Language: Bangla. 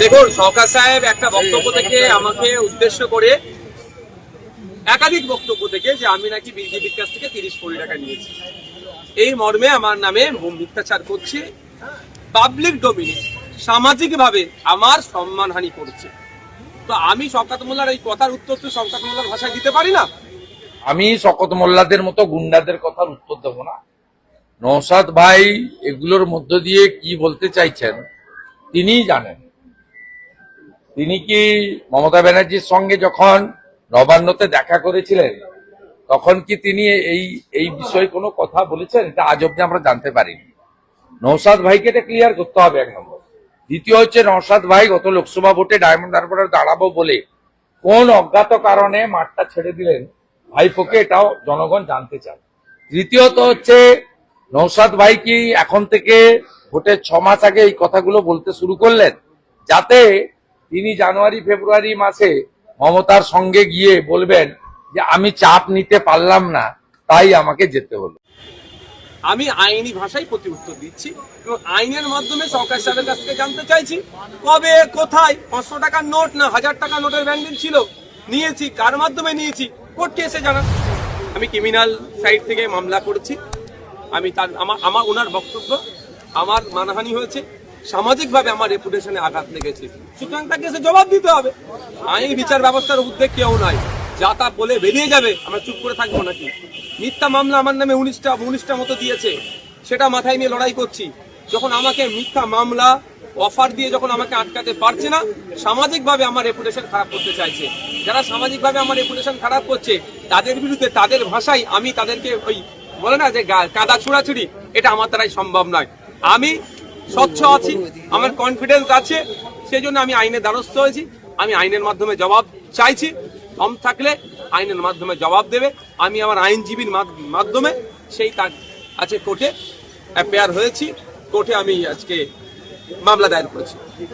দেখুন সরকার সাহেব একটা বক্তব্য থেকে আমাকে উদ্দেশ্য করে একাধিক বক্তব্য থেকে যে আমি নাকি বিজেপির কাছ থেকে তিরিশ কোটি টাকা নিয়েছি। এই মর্মে আমার নামে মিথ্যাচার করছে। পাবলিক ডোমিনে সামাজিক ভাবে আমার সম্মানহানি করছে। তো আমি শওকাত মোল্লার এই কথার উত্তর তো শওকাত মোল্লার ভাষায় দিতে পারি না? আমি শকত মোল্লাদের মতো গুন্ডাদের কথার উত্তর দেব না। নৌসাদ ভাই এগুলোর মধ্য দিয়ে কি বলতে চাইছেন তিনিই জানেন। তিনি কি মমতা ব্যানার্জির সঙ্গে যখন নবান্নতে দেখা করেছিলেন, তখন কি তিনি এই এই বিষয়ে কোনো কথা বলেছেন? এটা আজ অব্দি আমরা জানতে পারিনি। নৌসাদ ভাইকে এটা ক্লিয়ার করতে হবে এক নম্বর। দ্বিতীয় হচ্ছে নৌসাদ ভাই গত লোকসভা ভোটে ডায়মন্ড হারবারে দাঁড়াবো বলে কোন অজ্ঞাত কারণে মাঠটা ছেড়ে দিলেন? ভাইপোকে এটাও জনগণ জানতে চান তৃতীয়ত হচ্ছে নৌসাদ ভাই কি এখন থেকে ভোটের ছ মাস আগে এই কথাগুলো বলতে শুরু করলেন? যাতে তিনি জানুয়ারি, ফেব্রুয়ারি মাসে মমতার সঙ্গে গিয়ে বলবেন যে, আমি চাপ নিতে পারলাম না, তাই আমাকে যেতে হলো। আমি আইনি ভাষায় প্রতি উত্তর দিচ্ছি এবং আইনের মাধ্যমে সরকার সাহেবের কাছ থেকে জানতে চাইছি, কবে, কোথায়, পাঁচশো টাকার নোট না হাজার টাকা নোটের ব্যান্ডেল ছিল? নিয়েছি, কার মাধ্যমে নিয়েছি? কোর্টকে এসে জানান আমি ক্রিমিনাল সাইড থেকে মামলা করেছি। আমি তার আমার আমার ওনার বক্তব্য আমার মানহানি হয়েছে। সামাজিকভাবে আমার রেপুটেশনে আঘাত লেগেছে। সুতরাং তাকে এসে জবাব দিতে হবে। আইন বিচার ব্যবস্থার উদ্বেগ কেউ নাই। যা তা বলে বেরিয়ে যাবে, আমরা চুপ করে থাকব নাকি? মিথ্যা মামলা আমার নামে উনিশটা উনিশটা মতো দিয়েছে। সেটা মাথায় নিয়ে লড়াই করছি। যখন আমাকে মিথ্যা মামলা অফার দিয়ে যখন আমাকে আটকাতে পারছে না, সামাজিকভাবে আমার রেপুটেশন খারাপ করতে চাইছে। যারা সামাজিকভাবে আমার রেপুটেশন খারাপ করছে, তাদের বিরুদ্ধে, তাদের ভাষায় আমি তাদেরকে ওই বলে না যে কাদা ছুড়াছুড়ি, এটা আমার দ্বারাই সম্ভব নয়। আমি স্বচ্ছ আছি, আমার কনফিডেন্স আছে সেই জন্য আমি আইনের দ্বারস্থ হয়েছি। আমি আইনের মাধ্যমে জবাব চাইছি। কম থাকলে আইনের মাধ্যমে জবাব দেবে। আমি আমার আইনজীবীর মাধ- মাধ্যমে সেই তার আছে কোর্টে অ্যাপেয়ার হয়েছি। কোর্টে আমি আজকে মামলা দায়ের করেছি।